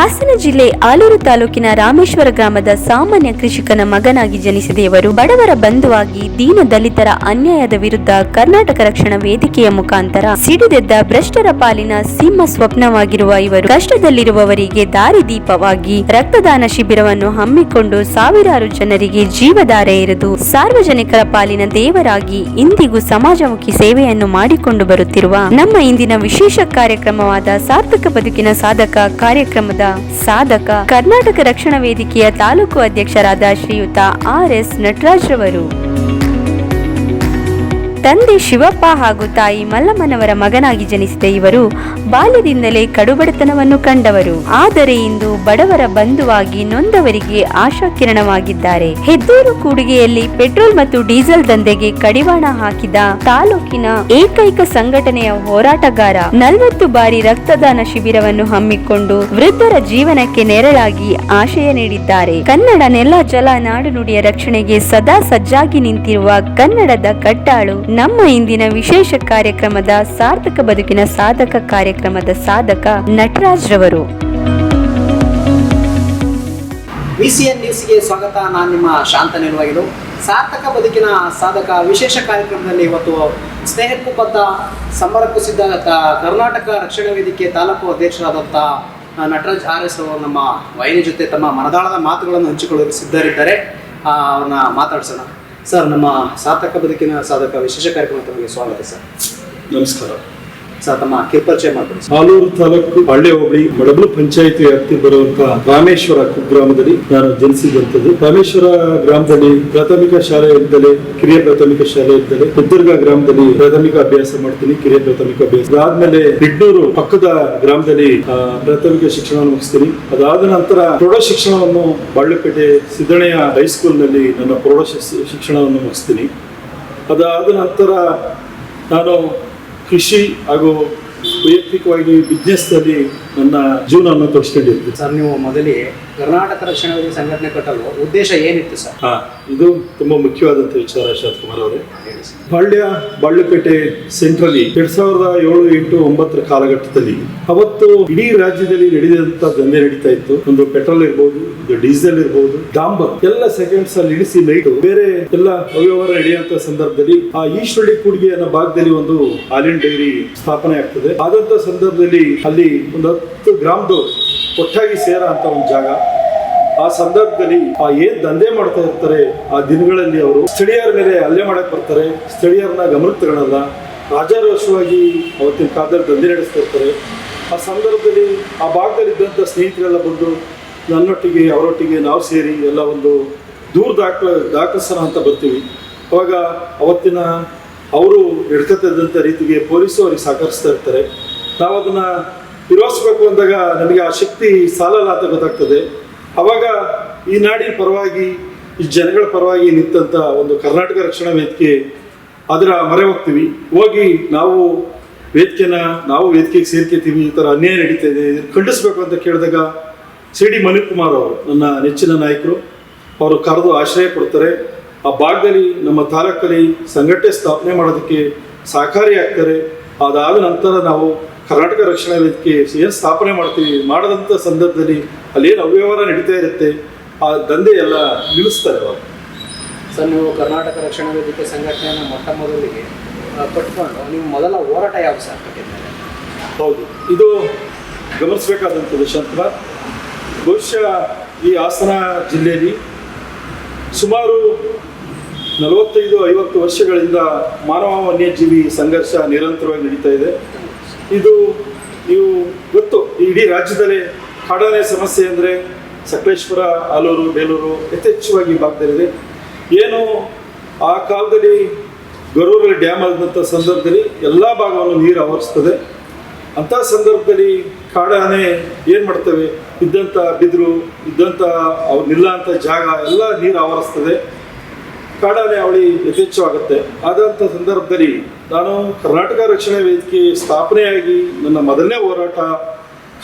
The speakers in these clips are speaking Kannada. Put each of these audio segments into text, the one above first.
ಹಾಸನ ಜಿಲ್ಲೆ ಆಲೂರು ತಾಲೂಕಿನ ರಾಮೇಶ್ವರ ಗ್ರಾಮದ ಸಾಮಾನ್ಯ ಕೃಷಿಕನ ಮಗನಾಗಿ ಜನಿಸಿದ ಇವರು ಬಡವರ ಬಂಧುವಾಗಿ ದೀನ ದಲಿತರ ಅನ್ಯಾಯದ ವಿರುದ್ಧ ಕರ್ನಾಟಕ ರಕ್ಷಣಾ ವೇದಿಕೆಯ ಮುಖಾಂತರ ಸಿಡಿದೆದ್ದ ಭ್ರಷ್ಟರ ಪಾಲಿನ ಸಿಂಹ ಸ್ವಪ್ನವಾಗಿರುವ ಇವರು ಕಷ್ಟದಲ್ಲಿರುವವರಿಗೆ ದಾರಿದೀಪವಾಗಿ ರಕ್ತದಾನ ಶಿಬಿರವನ್ನು ಹಮ್ಮಿಕೊಂಡು ಸಾವಿರಾರು ಜನರಿಗೆ ಜೀವಧಾರೆ ಇರಿದು ಸಾರ್ವಜನಿಕರ ಪಾಲಿನ ದೇವರಾಗಿ ಇಂದಿಗೂ ಸಮಾಜಮುಖಿ ಸೇವೆಯನ್ನು ಮಾಡಿಕೊಂಡು ಬರುತ್ತಿರುವ ನಮ್ಮ ಇಂದಿನ ವಿಶೇಷ ಕಾರ್ಯಕ್ರಮವಾದ ಸಾರ್ಥಕ ಬದುಕಿನ ಸಾಧಕ ಕಾರ್ಯಕ್ರಮದ ಸಾಧಕ ಕರ್ನಾಟಕ ರಕ್ಷಣಾ ವೇದಿಕೆಯ ತಾಲೂಕು ಅಧ್ಯಕ್ಷರಾದ ಶ್ರೀಯುತ ಆರ್ ಎಸ್ ನಟರಾಜ್ ರವರು. ತಂದೆ ಶಿವಪ್ಪ ಹಾಗೂ ತಾಯಿ ಮಲ್ಲಮ್ಮನವರ ಮಗನಾಗಿ ಜನಿಸಿದ ಇವರು ಬಾಲ್ಯದಿಂದಲೇ ಕಡುಬಡತನವನ್ನು ಕಂಡವರು. ಆದರೆ ಇಂದು ಬಡವರ ಬಂಧುವಾಗಿ ನೊಂದವರಿಗೆ ಆಶಾಕಿರಣವಾಗಿದ್ದಾರೆ ಹೆದ್ದೂರು ಕೂಡುಗೆಯಲ್ಲಿ ಪೆಟ್ರೋಲ್ ಮತ್ತು ಡೀಸೆಲ್ ದಂಧೆಗೆ ಕಡಿವಾಣ ಹಾಕಿದ ತಾಲೂಕಿನ ಏಕೈಕ ಸಂಘಟನೆಯ ಹೋರಾಟಗಾರ ನಲವತ್ತು ಬಾರಿ ರಕ್ತದಾನ ಶಿಬಿರವನ್ನು ಹಮ್ಮಿಕೊಂಡು ವೃದ್ಧರ ಜೀವನಕ್ಕೆ ನೆರಳಾಗಿ ಆಶಯ ನೀಡಿದ್ದಾರೆ. ಕನ್ನಡ ನೆಲ ಜಲ ನಾಡು ನುಡಿಯ ರಕ್ಷಣೆಗೆ ಸದಾ ಸಜ್ಜಾಗಿ ನಿಂತಿರುವ ಕನ್ನಡದ ಕಟ್ಟಾಳು ನಮ್ಮ ಇಂದಿನ ವಿಶೇಷ ಕಾರ್ಯಕ್ರಮದ ಸಾರ್ಥಕ ಬದುಕಿನ ಸಾಧಕ ಕಾರ್ಯಕ್ರಮದ ಸಾಧಕ ನಟರಾಜ್ ರವರು. ವಿಸಿಎನ್ ನ್ಯೂಸ್ಗೆ ಸ್ವಾಗತ. ನಾನು ನಿಮ್ಮ ಶಾಂತ ನಿಲುವಾಗಿದ್ದು ಸಾರ್ಥಕ ಬದುಕಿನ ಸಾಧಕ ವಿಶೇಷ ಕಾರ್ಯಕ್ರಮದಲ್ಲಿ ಇವತ್ತು ಸ್ನೇಹಕ್ಕೂ ಬದ್ಧ ಸಮರಕ್ಕೂ ಸಿದ್ಧ ಕರ್ನಾಟಕ ರಕ್ಷಣಾ ವೇದಿಕೆ ತಾಲೂಕು ಅಧ್ಯಕ್ಷರಾದಂಥ ನಟರಾಜ್ ಆರ್ ಎಸ್ ಅವರು ನಮ್ಮ ವೈನಿ ಜೊತೆ ತಮ್ಮ ಮನದಾಳದ ಮಾತುಗಳನ್ನು ಹಂಚಿಕೊಳ್ಳಲು ಸಿದ್ಧರಿದ್ದಾರೆ. ಅವ್ರನ್ನ ಮಾತಾಡ್ಸೋಣ. ಸರ್ ನಮ್ಮ ಸಾರ್ಥಕ ಬದುಕಿನ ಸಾಧಕ ವಿಶೇಷ ಕಾರ್ಯಕ್ರಮಕ್ಕೆ ಸ್ವಾಗತ ಸರ್. ನಮಸ್ಕಾರ. ತಮ್ಮ ಪರಿಚಯ ಸರ್ ಆಲೂರು ತಾಲೂಕು ಹಳ್ಳಿ ಹೋಬಳಿ ಮಡಬಲು ಪಂಚಾಯಿತಿ ವ್ಯಾಪ್ತಿ ಬರುವಂತ ರಾಮೇಶ್ವರ ಕುಗ್ರಾಮದಲ್ಲಿ ನಾನು ಜನಿಸಿದಂಥದ್ದು ರಾಮೇಶ್ವರ ಗ್ರಾಮದಲ್ಲಿ ಪ್ರಾಥಮಿಕ ಶಾಲೆ ಶಾಲೆಯಿಂದಲೇ ಕಿರಿಯ ಪ್ರಾಥಮಿಕ ಶಾಲೆ ಶಾಲೆಯಿಂದಲೇ ಉದ್ದರ್ಗ ಗ್ರಾಮದಲ್ಲಿ ಪ್ರಾಥಮಿಕ ಅಭ್ಯಾಸ ಮಾಡ್ತೀನಿ, ಕಿರಿಯ ಪ್ರಾಥಮಿಕ ಅಭ್ಯಾಸ. ಬಿಡ್ಡೂರು ಪಕ್ಕದ ಗ್ರಾಮದಲ್ಲಿ ಪ್ರಾಥಮಿಕ ಶಿಕ್ಷಣವನ್ನು ಮುಗಿಸ್ತೀನಿ. ಅದಾದ ನಂತರ ಪ್ರೌಢ ಶಿಕ್ಷಣವನ್ನು ಬಾಳ್ಳಪೇಟೆ ಸಿದ್ದಣೆಯ ಹೈಸ್ಕೂಲ್ನಲ್ಲಿ ನನ್ನ ಪ್ರೌಢ ಶಿಕ್ಷ- ಶಿಕ್ಷಣವನ್ನು ಮುಗಿಸ್ತೀನಿ. ಅದಾದ ನಂತರ ನಾನು ಕೃಷಿ ಹಾಗೂ ವೈಯಕ್ತಿಕವಾಗಿ ಬಿಸ್ನೆಸ್ನಲ್ಲಿ ನನ್ನ ಜೀವನವನ್ನು ತೋರಿಸ್ಕೊಂಡಿರ್ತೀನಿ ಸರ್ ನೀವು ಮೊದಲಿಗೆ ಕರ್ನಾಟಕ ರಕ್ಷಣಾ ವೇದಿಕೆ ಸಂಘಟನೆ ಕಟ್ಟಲು ಉದ್ದೇಶ ಏನಿತ್ತು ಸರ್? ಹಾ ಇದು ತುಂಬಾ ಮುಖ್ಯವಾದಂಥ ವಿಚಾರ ಶಾಂತಕುಮಾರ್ ಅವರೇ. ಬಳ್ಳ್ಯ ಬಳ್ಳಿಪೇಟೆ ಸೆಂಟ್ರಲ್ಲಿ ಎರಡ್ ಸಾವಿರದ ಏಳು ಎಂಟು ಒಂಬತ್ತರ ಕಾಲಘಟ್ಟದಲ್ಲಿ ಅವತ್ತು ಇಡೀ ರಾಜ್ಯದಲ್ಲಿ ನಡೆದಂತ ದಂಧೆ ನಡೀತಾ ಇತ್ತು. ಒಂದು ಪೆಟ್ರೋಲ್ ಇರ್ಬೋದು ಒಂದು ಡೀಸೆಲ್ ಇರ್ಬೋದು ಡಾಂಬರ್ ಎಲ್ಲ ಸೆಕೆಂಡ್ಸ್ ಅಲ್ಲಿ ಇಳಿಸಿ ನೈಟ್ ಬೇರೆ ಎಲ್ಲ ಅವ್ಯವಹಾರ ನಡೆಯುವಂತ ಸಂದರ್ಭದಲ್ಲಿ ಆ ಈಶ್ವಳ್ಳಿ ಕೂಡಿಗೆ ಅನ್ನೋ ಭಾಗದಲ್ಲಿ ಒಂದು ಹಾಲಿನ ಡೈರಿ ಸ್ಥಾಪನೆ ಆಗ್ತದೆ. ಆದಂತ ಸಂದರ್ಭದಲ್ಲಿ ಅಲ್ಲಿ ಒಂದು ಹತ್ತು ಗ್ರಾಮದವರು ಒಟ್ಟಾಗಿ ಸೇರೋ ಅಂತ ಒಂದು ಜಾಗ. ಆ ಸಂದರ್ಭದಲ್ಲಿ ಆ ಏನ್ ದಂಧೆ ಮಾಡ್ತಾ ಇರ್ತಾರೆ, ಆ ದಿನಗಳಲ್ಲಿ ಅವರು ಸ್ಥಳೀಯರ ಮೇಲೆ ಹಲ್ಲೆ ಮಾಡಕ್ ಬರ್ತಾರೆ, ಸ್ಥಳೀಯರನ್ನ ಗಮನಕ್ಕೆ ತಗೊಳಲ್ಲ ರಾಜಾರೋಷವಾಗಿ ಅವತ್ತಿನ ಕಾಲದಲ್ಲಿ ದಂಧೆ ನಡೆಸ್ತಾ ಇರ್ತಾರೆ. ಆ ಸಂದರ್ಭದಲ್ಲಿ ಆ ಭಾಗದಲ್ಲಿ ಇದ್ದಂಥ ಸ್ನೇಹಿತರೆಲ್ಲ ಬಂದು ನನ್ನೊಟ್ಟಿಗೆ, ಅವರೊಟ್ಟಿಗೆ ನಾವು ಸೇರಿ ಎಲ್ಲ ಒಂದು ದೂರ ದಾಖಲ, ದಾಖಲಿಸೋಣ ಅಂತ ಬರ್ತೀವಿ. ಅವಾಗ ಅವತ್ತಿನ ಅವರು ನಡ್ಕೊತಿದ್ದಂಥ ರೀತಿಗೆ ಪೊಲೀಸರು ಅವ್ರಿಗೆ ಸಹಕರಿಸ್ತಾ ಇರ್ತಾರೆ. ನಾವು ಅದನ್ನ ವಿರೋಧಿಸ್ಬೇಕು ಅಂದಾಗ ನನಗೆ ಆ ಶಕ್ತಿ ಸಾಲಲ್ಲ ಅಂತ ಗೊತ್ತಾಗ್ತದೆ. ಅವಾಗ ಈ ನಾಡಿನ ಪರವಾಗಿ, ಈ ಜನಗಳ ಪರವಾಗಿ ನಿಂತಂತ ಒಂದು ಕರ್ನಾಟಕ ರಕ್ಷಣಾ ವೇದಿಕೆ ಅದರ ಮೊರೆ ಹೋಗ್ತೀವಿ. ಹೋಗಿ ನಾವು ವೇದಿಕೆನ, ನಾವು ವೇದಿಕೆಗೆ ಸೇರ್ಕೊತೀವಿ, ಈ ಥರ ಅನ್ಯಾಯ ನಡೀತಾ ಇದೆ ಖಂಡಿಸ್ಬೇಕು ಅಂತ ಕೇಳಿದಾಗ ಸಿ ಡಿ ಮಣಿಕುಮಾರ್ ಅವರು, ನನ್ನ ನೆಚ್ಚಿನ ನಾಯಕರು, ಅವರು ಕರೆದು ಆಶ್ರಯ ಕೊಡ್ತಾರೆ. ಆ ಭಾಗದಲ್ಲಿ ನಮ್ಮ ತಾಲೂಕಲ್ಲಿ ಸಂಘಟನೆ ಸ್ಥಾಪನೆ ಮಾಡೋದಕ್ಕೆ ಸಹಕಾರಿ ಆಗ್ತಾರೆ ಅದಾದ ನಂತರ ನಾವು ಕರ್ನಾಟಕ ರಕ್ಷಣಾ ವೇದಿಕೆ ಏನು ಸ್ಥಾಪನೆ ಮಾಡ್ತೀವಿ. ಮಾಡದಂಥ ಸಂದರ್ಭದಲ್ಲಿ ಅಲ್ಲೇನು ಅವ್ಯವಹಾರ ನಡೀತಾ ಇರುತ್ತೆ ಆ ದಂಧೆ ಎಲ್ಲ ನಿಲ್ಲಿಸ್ತಾರೆ ಅವರು. ಸರ್ ನೀವು ಕರ್ನಾಟಕ ರಕ್ಷಣಾ ವೇದಿಕೆ ಸಂಘಟನೆಯನ್ನು ಮೊಟ್ಟ ಮೊದಲಿಗೆ ಕಟ್ಕೊಂಡು ನೀವು ಮೊದಲ ಹೋರಾಟ ಯಾವ ಸರ್ ಕಟ್ಟಿದ್ದಾರೆ ಹೌದು. ಇದು ಗಮನಿಸಬೇಕಾದಂಥದ್ದು ಶಾಂತಕುಮಾರ್ ಬಹುಶಃ ಈ ಹಾಸನ ಜಿಲ್ಲೆಯಲ್ಲಿ ಸುಮಾರು ನಲವತ್ತೈದು, ಐವತ್ತು ವರ್ಷಗಳಿಂದ ಮಾನವ ವನ್ಯಜೀವಿ ಸಂಘರ್ಷ ನಿರಂತರವಾಗಿ ನಡೀತಾ ಇದೆ. ಇದು ನೀವು ಗೊತ್ತು ಇಡೀ ರಾಜ್ಯದಲ್ಲಿ ಕಾಡಾನೆ ಸಮಸ್ಯೆ ಅಂದರೆ ಸಕಲೇಶ್ವರ ಆಲೂರು, ಬೇಲೂರು ಯಥೇಚ್ಛವಾಗಿ ಭಾಗದಲ್ಲಿದೆ. ಏನು ಆ ಕಾಲದಲ್ಲಿ ಗರೂರಲ್ಲಿ ಡ್ಯಾಮ್ ಆದಂಥ ಸಂದರ್ಭದಲ್ಲಿ ಎಲ್ಲ ಭಾಗವನ್ನು ನೀರು ಆವರಿಸ್ತದೆ. ಅಂಥ ಸಂದರ್ಭದಲ್ಲಿ ಕಾಡಾನೆ ಏನು ಮಾಡ್ತವೆ? ಇದ್ದಂಥ ಬಿದಿರು ಇದ್ದಂಥ ಅವ್ರು ನಿಲ್ಲ ಜಾಗ ಎಲ್ಲ ನೀರು ಆವರಿಸ್ತದೆ. ಕಾಡಾನೆ ಅವಳಿ ಯಥೇಚ್ಛವಾಗುತ್ತೆ. ಆದಂಥ ಸಂದರ್ಭದಲ್ಲಿ ನಾನು ಕರ್ನಾಟಕ ರಕ್ಷಣಾ ವೇದಿಕೆ ಸ್ಥಾಪನೆಯಾಗಿ ನನ್ನ ಮೊದಲನೇ ಹೋರಾಟ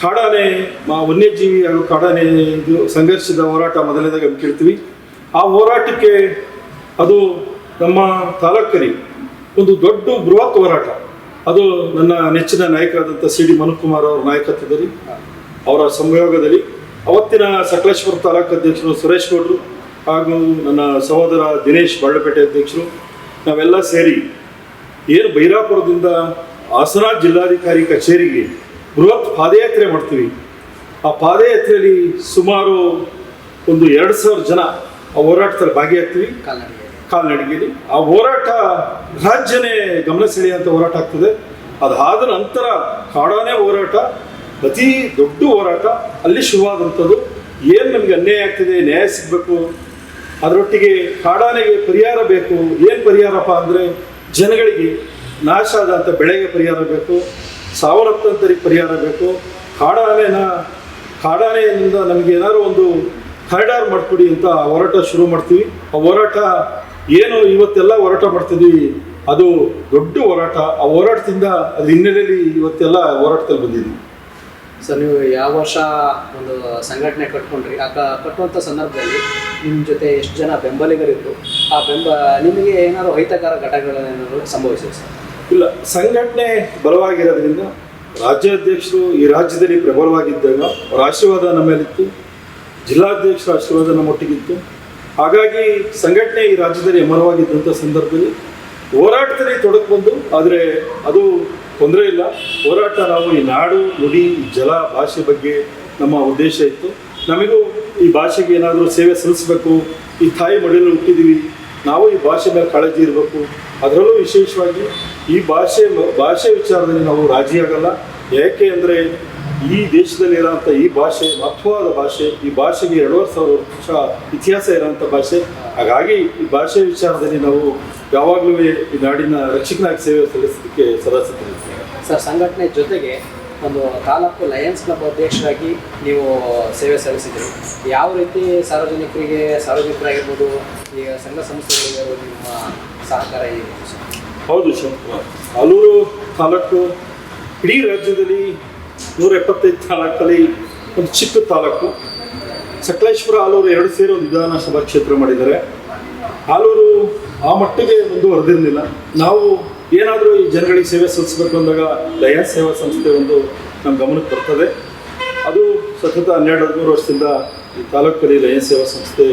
ಕಾಡಾನೆ ಮಾ ವನ್ಯಜೀವಿ ಹಾಗೂ ಕಾಡಾನೆ ಇದು ಸಂಘರ್ಷದ ಹೋರಾಟ ಮೊದಲನೇದಾಗ ಕೇಳ್ತೀವಿ. ಆ ಹೋರಾಟಕ್ಕೆ ಅದು ನಮ್ಮ ತಾಲೂಕಲ್ಲಿ ಒಂದು ದೊಡ್ಡ ಬೃಹತ್ ಹೋರಾಟ. ಅದು ನನ್ನ ನೆಚ್ಚಿನ ನಾಯಕರಾದಂಥ ಸಿ ಡಿ ಮನುಕುಮಾರ್ ಅವರ ನಾಯಕತ್ವದಲ್ಲಿ, ಅವರ ಸಂಯೋಗದಲ್ಲಿ. ಅವತ್ತಿನ ಸಕಲೇಶ್ವರ ತಾಲೂಕು ಅಧ್ಯಕ್ಷರು ಸುರೇಶ್ ಗೌಡ್ರು ಹಾಗೂ ನನ್ನ ಸಹೋದರ ದಿನೇಶ್ ಬಳ್ಳಪೇಟೆ ಅಧ್ಯಕ್ಷರು, ನಾವೆಲ್ಲ ಸೇರಿ ಏನು ಬೈರಾಪುರದಿಂದ ಹಾಸನ ಜಿಲ್ಲಾಧಿಕಾರಿ ಕಚೇರಿಗೆ ಬೃಹತ್ ಪಾದಯಾತ್ರೆ ಮಾಡ್ತೀವಿ. ಆ ಪಾದಯಾತ್ರೆಯಲ್ಲಿ ಸುಮಾರು ಒಂದು ಎರಡು ಸಾವಿರ ಜನ ಆ ಹೋರಾಟದಲ್ಲಿ ಭಾಗಿಯಾಗ್ತೀವಿ. ಕಾಲ್ನಡಿಗೆ ಕಾಲ್ನಡಿಗೆಯಲ್ಲಿ. ಆ ಹೋರಾಟ ರಾಜ್ಯನೇ ಗಮನ ಸೆಳೆಯುವಂಥ ಹೋರಾಟ ಆಗ್ತದೆ. ಅದಾದ ನಂತರ ಕಾಡಾನೆ ಹೋರಾಟ, ಅತಿ ದೊಡ್ಡ ಹೋರಾಟ, ಅಲ್ಲಿ ಶುರುವಾದಂಥದ್ದು. ಏನು ನಮಗೆ ಅನ್ಯಾಯ ಆಗ್ತಿದೆ, ನ್ಯಾಯ ಸಿಗಬೇಕು ಅದರೊಟ್ಟಿಗೆ ಕಾಡಾನೆಗೆ ಪರಿಹಾರ ಬೇಕು. ಏನು ಪರಿಹಾರಪ್ಪ ಅಂದರೆ ಜನಗಳಿಗೆ ನಾಶ ಆದಂಥ ಬೆಳೆಗೆ ಪರಿಹಾರ ಬೇಕು. ಸಾವಿರತ್ತಂತರಿಗೆ ಪರಿಹಾರ ಬೇಕು. ಕಾಡಾನೆನ, ಕಾಡಾನೆಯಿಂದ ನಮಗೆ ಏನಾದ್ರು ಒಂದು ಕಾರಿಡಾರ್ ಮಾಡಿಕೊಡಿ ಅಂತ ಹೋರಾಟ ಶುರು ಮಾಡ್ತೀವಿ. ಆ ಹೋರಾಟ ಏನು ಇವತ್ತೆಲ್ಲ ಹೋರಾಟ ಮಾಡ್ತಿದ್ವಿ, ಅದು ದೊಡ್ಡ ಹೋರಾಟ. ಆ ಹೋರಾಟದಿಂದ ಅದ್ರ ಹಿನ್ನೆಲೆಯಲ್ಲಿ ಇವತ್ತೆಲ್ಲ ಹೋರಾಟದಲ್ಲಿ ಬಂದಿದ್ವಿ. ಸರ್ ನೀವು ಯಾವ ವರ್ಷ ಒಂದು ಸಂಘಟನೆ ಕಟ್ಕೊಂಡ್ರಿ? ಆ ಕಟ್ಟುವಂಥ ಸಂದರ್ಭದಲ್ಲಿ ನಿಮ್ಮ ಜೊತೆ ಎಷ್ಟು ಜನ ಬೆಂಬಲಿಗರಿದ್ರು? ಆ ಬೆಂಬ, ನಿಮಗೆ ಏನಾದ್ರು ಅಹಿತಕರ ಏನಾದರೂ ಸಂಭವಿಸಿದೆ ಸರ್? ಇಲ್ಲ, ಸಂಘಟನೆ ಬಲವಾಗಿರೋದ್ರಿಂದ ರಾಜ್ಯಾಧ್ಯಕ್ಷರು ಈ ರಾಜ್ಯದಲ್ಲಿ ಪ್ರಬಲವಾಗಿದ್ದಾಗ ಅವರ ಆಶೀರ್ವಾದ ನಮ್ಮ ಮೇಲಿತ್ತು, ಜಿಲ್ಲಾಧ್ಯಕ್ಷರ ಆಶೀರ್ವಾದ ನಮ್ಮೊಟ್ಟಿಗಿತ್ತು ಹಾಗಾಗಿ ಸಂಘಟನೆ ಈ ರಾಜ್ಯದಲ್ಲಿ ಅಮರವಾಗಿದ್ದಂಥ ಸಂದರ್ಭದಲ್ಲಿ ಹೋರಾಟದಲ್ಲಿ ತೊಡಕು ಬಂದು, ಆದರೆ ಅದು ತೊಂದರೆ ಇಲ್ಲ. ಹೋರಾಟ ನಾವು ಈ ನಾಡು, ನುಡಿ, ಜಲ, ಭಾಷೆ ಬಗ್ಗೆ ನಮ್ಮ ಉದ್ದೇಶ ಇತ್ತು. ನಮಗೂ ಈ ಭಾಷೆಗೆ ಏನಾದರೂ ಸೇವೆ ಸಲ್ಲಿಸಬೇಕು. ಈ ತಾಯಿ ಮಡಿಯಲ್ಲಿ ಹುಟ್ಟಿದ್ದೀವಿ ನಾವು ಈ ಭಾಷೆ ಮೇಲೆ ಕಾಳಜಿ ಇರಬೇಕು. ಅದರಲ್ಲೂ ವಿಶೇಷವಾಗಿ ಈ ಭಾಷೆ ಭಾಷೆ ವಿಚಾರದಲ್ಲಿ ನಾವು ರಾಜಿಯಾಗಲ್ಲ ಯಾಕೆ ಅಂದರೆ ಈ ದೇಶದಲ್ಲಿ ಇರೋಂಥ ಈ ಭಾಷೆ ಮಹತ್ವವಾದ ಭಾಷೆ, ಈ ಭಾಷೆಗೆ ಎರಡೂವರೆ ಸಾವಿರ ವರ್ಷ ಇತಿಹಾಸ ಇರೋಂಥ ಭಾಷೆ. ಹಾಗಾಗಿ ಈ ಭಾಷೆ ವಿಚಾರದಲ್ಲಿ ನಾವು ಯಾವಾಗಲೂ ಈ ನಾಡಿನ ರಕ್ಷಕನಾಗಿ ಸೇವೆ ಸಲ್ಲಿಸೋದಕ್ಕೆ ಸದಾ ಸಿದ್ಧರಿದ್ದೇವೆ. ಸರ್, ಸಂಘಟನೆ ಜೊತೆಗೆ ಒಂದು ತಾಲೂಕು ಲಯನ್ಸ್ ಕ್ಲಬ್ ಅಧ್ಯಕ್ಷರಾಗಿ ನೀವು ಸೇವೆ ಸಲ್ಲಿಸಿದ್ರಿ. ಯಾವ ರೀತಿ ಸಾರ್ವಜನಿಕರಿಗೆ, ಸಾರ್ವಜನಿಕರಾಗಿರ್ಬೋದು ಈಗ ಸಂಘ ಸಂಸ್ಥೆಗಳಿಗೆ ನಿಮ್ಮ ಸಹಕಾರ ಏನು ಹೌದು ಶಿವಕುಮಾರ್. ಆಲೂರು ತಾಲೂಕು, ಇಡೀ ರಾಜ್ಯದಲ್ಲಿ ನೂರ ಎಪ್ಪತ್ತೈದು ತಾಲೂಕಲ್ಲಿ ಒಂದು ಚಿಕ್ಕ ತಾಲೂಕು. ಸಕಲೇಶ್ವರ ಆಲೂರು ಎರಡು ಸೇರಿ ಒಂದು ವಿಧಾನಸಭಾ ಕ್ಷೇತ್ರ ಮಾಡಿದ್ದಾರೆ. ಆಲೂರು ಆ ಮಟ್ಟಿಗೆ ಮುಂದುವರೆದಿರಲಿಲ್ಲ. ನಾವು ಏನಾದರೂ ಈ ಜನಗಳಿಗೆ ಸೇವೆ ಸಲ್ಲಿಸಬೇಕು ಅಂದಾಗ ದಯಾ ಸೇವಾ ಸಂಸ್ಥೆ ಒಂದು ನಮ್ಮ ಗಮನಕ್ಕೆ ಬರ್ತದೆ. ಅದು ಸತತ ಹನ್ನೆರಡು, ಹದಿಮೂರು ವರ್ಷದಿಂದ ಈ ತಾಲೂಕಲ್ಲಿ ಲಯನ್ ಸೇವಾ ಸಂಸ್ಥೆ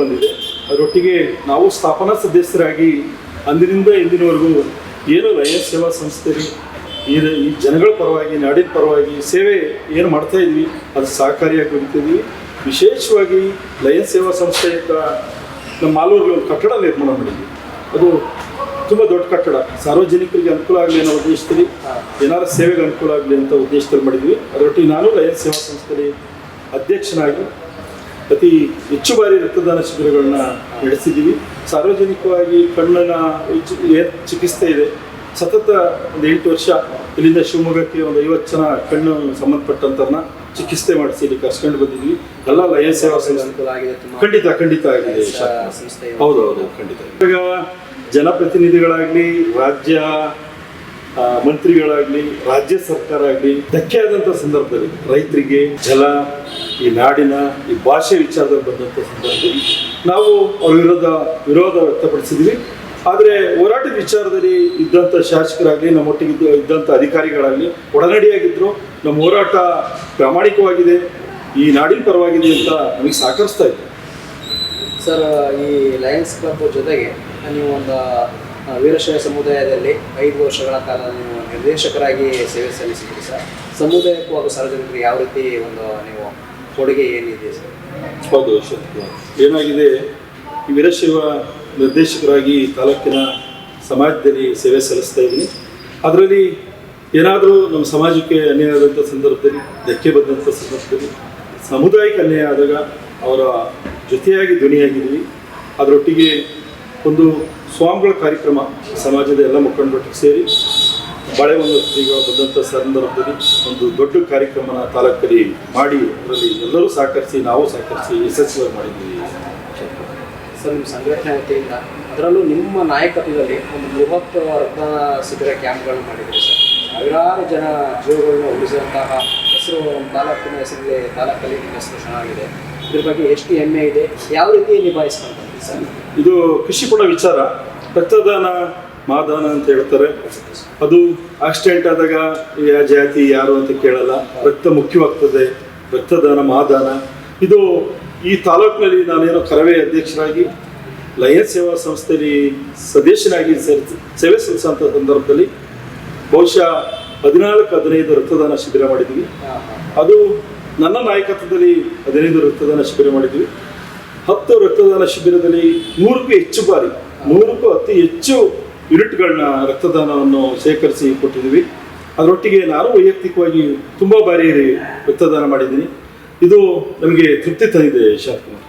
ಬಂದಿದೆ. ಅದರೊಟ್ಟಿಗೆ ನಾವು ಸ್ಥಾಪನಾ ಸದಸ್ಯರಾಗಿ ಅಂದಿನಿಂದ ಇಂದಿನವರೆಗೂ ಏನು ಲಯ ಸೇವಾ ಸಂಸ್ಥೆ ಈ ಈ ಜನಗಳ ಪರವಾಗಿ, ನಾಡಿನ ಪರವಾಗಿ ಸೇವೆ ಏನು ಮಾಡ್ತಾ ಇದ್ವಿ, ಅದು ಸಹಕಾರಿಯಾಗಿ ದುಡಿತಿದ್ವಿ ವಿಶೇಷವಾಗಿ ಲಯನ್ ಸೇವಾ ಸಂಸ್ಥೆಯಿಂದ ನಮ್ಮ ಮಾಲೂರಲ್ಲಿ ಒಂದು ಕಟ್ಟಡ ನಿರ್ಮಾಣ ಮಾಡಿದ್ವಿ. ಅದು ತುಂಬ ದೊಡ್ಡ ಕಟ್ಟಡ. ಸಾರ್ವಜನಿಕರಿಗೆ ಅನುಕೂಲ ಆಗಲಿ ಅನ್ನೋ ಉದ್ದೇಶದಲ್ಲಿ ಏನಾರ ಸೇವೆಗೆ ಅನುಕೂಲ ಆಗಲಿ ಅಂತ ಉದ್ದೇಶದಲ್ಲಿ ಮಾಡಿದ್ವಿ. ಅದರೊಟ್ಟಿಗೆ ನಾನು ಲಯನ್ ಸೇವಾ ಸಂಸ್ಥೆಯಲ್ಲಿ ಅಧ್ಯಕ್ಷನಾಗಿ ಅತಿ ಹೆಚ್ಚು ಬಾರಿ ರಕ್ತದಾನ ಶಿಬಿರಗಳನ್ನ ನಡೆಸಿದ್ದೀವಿ. ಸಾರ್ವಜನಿಕವಾಗಿ ಕಣ್ಣಿನ ಚಿಕಿತ್ಸೆ ಇದೆ. ಸತತ ಒಂದು ಎಂಟು ವರ್ಷ ಇಲ್ಲಿಂದ ಶಿವಮೊಗ್ಗಕ್ಕೆ ಒಂದು ಐವತ್ತು ಜನ ಕಣ್ಣು ಸಂಬಂಧಪಟ್ಟಂತವ್ರನ್ನ ಚಿಕಿತ್ಸೆ ಮಾಡಿಸಿ ಇಲ್ಲಿ ಕರ್ಸ್ಕೊಂಡು ಬಂದಿದ್ವಿ. ಎಲ್ಲ ಲಯ ಸೇವಾ ಸಂಸ್ಥೆ. ಅನುಕೂಲ ಆಗಿದೆ. ಖಂಡಿತ ಖಂಡಿತ ಆಗಿದೆ. ಹೌದು ಹೌದು ಖಂಡಿತ. ಈಗ ಜನಪ್ರತಿನಿಧಿಗಳಾಗಲಿ, ರಾಜ್ಯ ಮಂತ್ರಿಗಳಾಗಲಿ, ರಾಜ್ಯ ಸರ್ಕಾರ ಆಗಲಿ ಧಕ್ಕೆ ಆದಂಥ ಸಂದರ್ಭದಲ್ಲಿ ರೈತರಿಗೆ ಜಲ ಈ ನಾಡಿನ, ಈ ಭಾಷೆ ವಿಚಾರದಲ್ಲಿ ಬಂದಂಥ ಸಂದರ್ಭದಲ್ಲಿ ನಾವು ಅವ್ರ ವಿರೋಧ ವಿರೋಧ ವ್ಯಕ್ತಪಡಿಸಿದ್ವಿ. ಆದರೆ ಹೋರಾಟದ ವಿಚಾರದಲ್ಲಿ ಇದ್ದಂಥ ಶಾಸಕರಾಗಲಿ, ನಮ್ಮೊಟ್ಟಿಗೆ ಇದ್ದ- ಇದ್ದಂಥ ಅಧಿಕಾರಿಗಳಾಗಲಿ ಒಡನಡಿಯಾಗಿದ್ದರು ನಮ್ಮ ಹೋರಾಟ ಪ್ರಾಮಾಣಿಕವಾಗಿದೆ. ಈ ನಾಡಿನ ಪರವಾಗಿದೆ ಅಂತ ನಮಗೆ ಸಹಕರಿಸ್ತಾ ಇತ್ತು ಸರ್, ಈ ಲಯನ್ಸ್ ಕ್ಲಬ್ ಜೊತೆಗೆ ನೀವು ಒಂದು ವೀರಶೈವ ಸಮುದಾಯದಲ್ಲಿ ಐದು ವರ್ಷಗಳ ಕಾಲ ನೀವು ನಿರ್ದೇಶಕರಾಗಿ ಸೇವೆ ಸಲ್ಲಿಸಿದ್ರಿ ಸರ್. ಸಮುದಾಯಕ್ಕೂ ಹಾಗೂ ಸಾರ್ವಜನಿಕರಿಗೆ ಯಾವ ರೀತಿ ಒಂದು ನೀವು ಕೊಡುಗೆ ಏನಿದೆ ಸರ್? ಹೌದು ಏನಾಗಿದೆ? ವೀರಶೈವ ನಿರ್ದೇಶಕರಾಗಿ ತಾಲೂಕಿನ ಸಮಾಜದಲ್ಲಿ ಸೇವೆ ಸಲ್ಲಿಸ್ತಾ ಇದ್ದೀನಿ. ಅದರಲ್ಲಿ ಏನಾದರೂ ನಮ್ಮ ಸಮಾಜಕ್ಕೆ ಅನ್ಯಾಯ ಆದಂಥ ಸಂದರ್ಭದಲ್ಲಿ, ಧಕ್ಕೆ ಬಂದಂಥ ಸಂದರ್ಭದಲ್ಲಿ ಸಮುದಾಯಕ್ಕೆ ಅನ್ಯಾಯ ಆದಾಗ ಅವರ ಜೊತೆಯಾಗಿ ಧ್ವನಿಯಾಗಿದ್ವಿ ಅದರೊಟ್ಟಿಗೆ ಒಂದು ಸ್ವಾಮಿಗಳ ಕಾರ್ಯಕ್ರಮ ಸಮಾಜದ ಎಲ್ಲ ಮುಖಂಡರೊಟ್ಟಿಗೆ ಸೇರಿ ಬಾಳೆಹೊನ್ನೂರು ಶ್ರೀಗಳು ಬಂದಂಥ ಸಂದರ್ಭದಲ್ಲಿ ಒಂದು ದೊಡ್ಡ ಕಾರ್ಯಕ್ರಮನ ತಾಲೂಕಲ್ಲಿ ಮಾಡಿ, ಅದರಲ್ಲಿ ಎಲ್ಲರೂ ಸಹಕರಿಸಿ, ನಾವು ಸಹಕರಿಸಿ ಯಶಸ್ವಿ ಮಾಡಿದ್ದೀವಿ. ಸರ್, ನಿಮ್ಮ ಸಂಘಟನೆ ವತಿಯಿಂದ ಅದರಲ್ಲೂ ನಿಮ್ಮ ನಾಯಕತ್ವದಲ್ಲಿ ಒಂದು ಬೃಹತ್ ರಕ್ತದಾನ ಶಿಬಿರ ಕ್ಯಾಂಪ್ಗಳನ್ನು ಮಾಡಿದ್ದೀರಿ ಸರ್. ಸಾವಿರಾರು ಜನ ಜೀವಗಳನ್ನ ಉಳಿಸಿದಂತಹ ಹೆಸರು, ತಾಲೂಕಿನ ಹೆಸರಲ್ಲಿ ತಾಲೂಕಲ್ಲಿ ನಿಮ್ಮ ಹೆಸರು ಚೆನ್ನಾಗಿದೆ ಇದ್ರ ಬಗ್ಗೆ ಎಷ್ಟು ಹೆಮ್ಮೆ ಇದೆ ಯಾವ ರೀತಿ ನಿಭಾಯಿಸ್ಕೊಂಡು ಸರ್? ಇದು ಖುಷಿ ಕೂಡ ವಿಚಾರ. ರಕ್ತದಾನ ಮಾದಾನ ಅಂತ ಹೇಳ್ತಾರೆ. ಅದು ಆಕ್ಸಿಡೆಂಟ್ ಆದಾಗ ಯಾವ ಜಾತಿ ಯಾರು ಅಂತ ಕೇಳಲ್ಲ. ರಕ್ತ ಮುಖ್ಯವಾಗ್ತದೆ. ರಕ್ತದಾನ ಮಾದಾನ. ಇದು ಈ ತಾಲೂಕಿನಲ್ಲಿ ನಾನೇನೋ ಕರವೇ ಅಧ್ಯಕ್ಷರಾಗಿ ಲಯನ್ ಸೇವಾ ಸಂಸ್ಥೆಯಲ್ಲಿ ಸದಸ್ಯನಾಗಿ ಸೇರಿ ಸೇವೆ ಸಲ್ಲಿಸುವಂಥ ಸಂದರ್ಭದಲ್ಲಿ ಬಹುಶಃ ಹದಿನಾಲ್ಕು ಹದಿನೈದು ರಕ್ತದಾನ ಶಿಬಿರ ಮಾಡಿದ್ದೀವಿ. ಅದು ನನ್ನ ನಾಯಕತ್ವದಲ್ಲಿ ಹದಿನೈದು ರಕ್ತದಾನ ಶಿಬಿರ ಮಾಡಿದ್ವಿ. ಹತ್ತು ರಕ್ತದಾನ ಶಿಬಿರದಲ್ಲಿ ನೂರಕ್ಕೂ ಹೆಚ್ಚು ಬಾರಿ, ನೂರಕ್ಕೂ ಅತಿ ಹೆಚ್ಚು ಯೂನಿಟ್ಗಳನ್ನ ರಕ್ತದಾನವನ್ನು ಶೇಖರಿಸಿ ಕೊಟ್ಟಿದ್ದೀವಿ. ಅದರೊಟ್ಟಿಗೆ ನಾನು ವೈಯಕ್ತಿಕವಾಗಿ ತುಂಬ ಬಾರಿ ರಕ್ತದಾನ ಮಾಡಿದ್ದೀನಿ. ಇದು ನಮಗೆ ತೃಪ್ತಿ ತಂದಿದೆ ಶಾಂತಕುಮಾರ್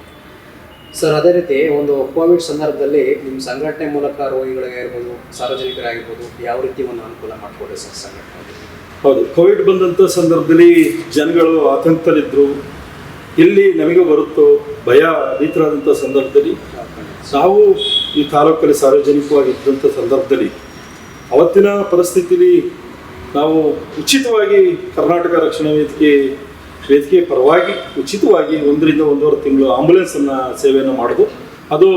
ಸರ್, ಅದೇ ರೀತಿ ಒಂದು ಕೋವಿಡ್ ಸಂದರ್ಭದಲ್ಲಿ ನಿಮ್ಮ ಸಂಘಟನೆ ಮೂಲಕ ರೋಗಿಗಳಿಗಾಗಿರ್ಬೋದು ಸಾರ್ವಜನಿಕರಾಗಿರ್ಬೋದು, ಯಾವ ರೀತಿ ಒಂದು ಅನುಕೂಲ ಮಾಡಿಕೊಡ್ರಿ ಸರ್ ಸಂಘಟನೆ? ಹೌದು, ಕೋವಿಡ್ ಬಂದಂಥ ಸಂದರ್ಭದಲ್ಲಿ ಜನಗಳು ಆತಂಕದಲ್ಲಿದ್ದರು ಇಲ್ಲಿ ನಮಗೆ ಬರುತ್ತೋ, ಭಯ ರೀತರಾದಂಥ ಸಂದರ್ಭದಲ್ಲಿ ನಾವು ಈ ತಾಲೂಕಲ್ಲಿ ಸಾರ್ವಜನಿಕವಾಗಿ ಇದ್ದಂಥ ಸಂದರ್ಭದಲ್ಲಿ ಅವತ್ತಿನ ಪರಿಸ್ಥಿತಿಲಿ ನಾವು ಉಚಿತವಾಗಿ ಕರ್ನಾಟಕ ರಕ್ಷಣಾ ವೇದಿಕೆ ವೇದಿಕೆ ಪರವಾಗಿ ಉಚಿತವಾಗಿ ಒಂದರಿಂದ ಒಂದೂವರೆ ತಿಂಗಳು ಆಂಬುಲೆನ್ಸನ್ನು ಸೇವೆಯನ್ನು ಮಾಡೋದು. ಅದು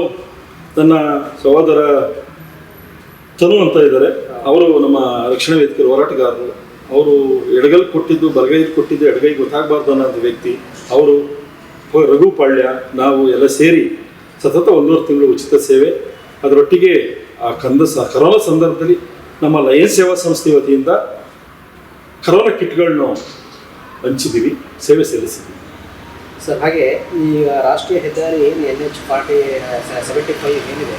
ನನ್ನ ಸಹೋದರ ತನು ಅಂತ ಇದ್ದಾರೆ. ಅವರು ನಮ್ಮ ರಕ್ಷಣಾ ವೇದಿಕೆ ಹೋರಾಟಗಾರರು. ಅವರು ಎಡಗಲ್ ಕೊಟ್ಟಿದ್ದು ಬಲಗೈ ಕೊಟ್ಟಿದ್ದು, ಎಡಗೈ ಗೊತ್ತಾಗಬಾರ್ದು ಅನ್ನೋ ಒಂದು ವ್ಯಕ್ತಿ. ಅವರು ರಘುಪಾಳ್ಯ ರಘು ಪಾಳ್ಯ, ನಾವು ಎಲ್ಲ ಸೇರಿ ಸತತ ಒಂದೂವರೆ ತಿಂಗಳು ಉಚಿತ ಸೇವೆ. ಅದರೊಟ್ಟಿಗೆ ಆ ಕಂದ ಸ ಕರೋನಾ ಸಂದರ್ಭದಲ್ಲಿ ನಮ್ಮ ಲಯನ್ ಸೇವಾ ಸಂಸ್ಥೆ ವತಿಯಿಂದ ಕರೋನಾ ಕಿಟ್ಗಳನ್ನು ಹಂಚಿದ್ದೀವಿ ಸೇವೆ ಸಲ್ಲಿಸಿದ್ದೀವಿ ಸರ್, ಹಾಗೆ ಈಗ ರಾಷ್ಟ್ರೀಯ ಹೆದ್ದಾರಿ ಏನು N H forty, seventy five ಏನಿದೆ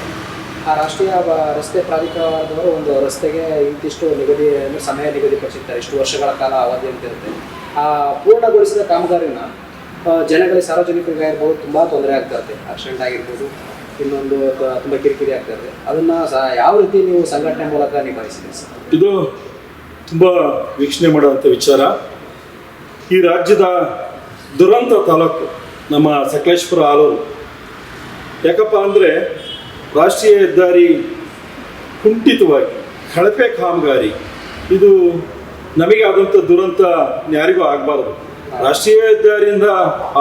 ಆ ರಾಷ್ಟ್ರೀಯ ರಸ್ತೆ ಪ್ರಾಧಿಕಾರದವರು ಒಂದು ರಸ್ತೆಗೆ ಇಂತಿಷ್ಟು ನಿಗದಿ ಅಂದ್ರೆ ಸಮಯ ನಿಗದಿಪಡಿಸಿರ್ತಾರೆ. ಇಷ್ಟು ವರ್ಷಗಳ ಕಾಲ ಅವಧಿ ಅಂತ ಇರುತ್ತೆ. ಆ ಪೂರ್ಣಗೊಳಿಸಿದ ಕಾಮಗಾರಿನ ಜನಗಳಿಗೆ ಸಾರ್ವಜನಿಕರಿಗೆ ಇರ್ಬೋದು ತುಂಬ ತೊಂದರೆ ಆಗ್ತಾ ಇರುತ್ತೆ. ಆಕ್ಸಿಡೆಂಟ್ ಆಗಿರ್ಬೋದು, ಇನ್ನೊಂದು ತುಂಬ ಕಿರಿಕಿರಿ ಆಗ್ತಾ ಇರುತ್ತೆ. ಅದನ್ನು ಸಹ ಯಾವ ರೀತಿ ನೀವು ಸಂಘಟನೆ ಮೂಲಕ ನಿಭಾಯಿಸಿದೆ ಸರ್? ಇದು ತುಂಬ ವೀಕ್ಷಣೆ ಮಾಡುವಂಥ ವಿಚಾರ. ಈ ರಾಜ್ಯದ ದುರಂತ ತಾಲೂಕು ನಮ್ಮ ಸಕಲೇಶ್ಪುರ ಆಲೂರು ಯಾಕಪ್ಪ ಅಂದರೆ ರಾಷ್ಟ್ರೀಯ ಹೆದ್ದಾರಿ ಕುಂಠಿತವಾಗಿ, ಕಳಪೆ ಕಾಮಗಾರಿ, ಇದು ನಮಗೆ ಆದಂಥ ದುರಂತ ಯಾರಿಗೂ ಆಗಬಾರ್ದು. ರಾಷ್ಟ್ರೀಯ ಹೆದ್ದಾರಿಯಿಂದ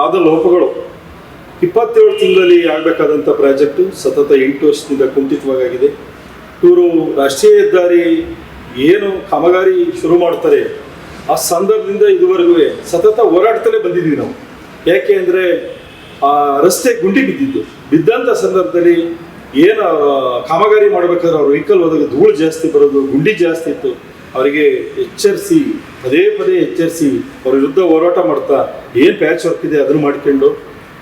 ಆದ ಲೋಪಗಳು ಇಪ್ಪತ್ತೇಳು ತಿಂಗಳಲ್ಲಿ ಆಗಬೇಕಾದಂಥ ಪ್ರಾಜೆಕ್ಟು ಸತತ ಎಂಟು ವರ್ಷದಿಂದ ಕುಂಠಿತವಾಗಿದೆ. ಇವರು ರಾಷ್ಟ್ರೀಯ ಹೆದ್ದಾರಿ ಏನು ಕಾಮಗಾರಿ ಶುರು ಮಾಡ್ತಾರೆ, ಆ ಸಂದರ್ಭದಿಂದ ಇದುವರೆಗೂ ಸತತ ಹೋರಾಡ್ತಲೇ ಬಂದಿದ್ದೀವಿ ನಾವು. ಯಾಕೆ ಅಂದರೆ, ಆ ರಸ್ತೆ ಗುಂಡಿ ಬಿದ್ದಿದ್ದು. ಬಿದ್ದಂಥ ಸಂದರ್ಭದಲ್ಲಿ ಏನು ಕಾಮಗಾರಿ ಮಾಡಬೇಕಾದ್ರೆ ಅವ್ರ ವೆಹಿಕಲ್ ಹೋದಾಗ ಧೂಳು ಜಾಸ್ತಿ ಬರೋದು ಗುಂಡಿ ಜಾಸ್ತಿ ಇತ್ತು. ಅವರಿಗೆ ಎಚ್ಚರಿಸಿ ಪದೇ ಪದೇ ಎಚ್ಚರಿಸಿ ಅವ್ರ ವಿರುದ್ಧ ಹೋರಾಟ ಮಾಡ್ತಾ ಏನು ಪ್ಯಾಚ್ ವರ್ಕ್ ಇದೆ ಅದನ್ನು ಮಾಡ್ಕೊಂಡು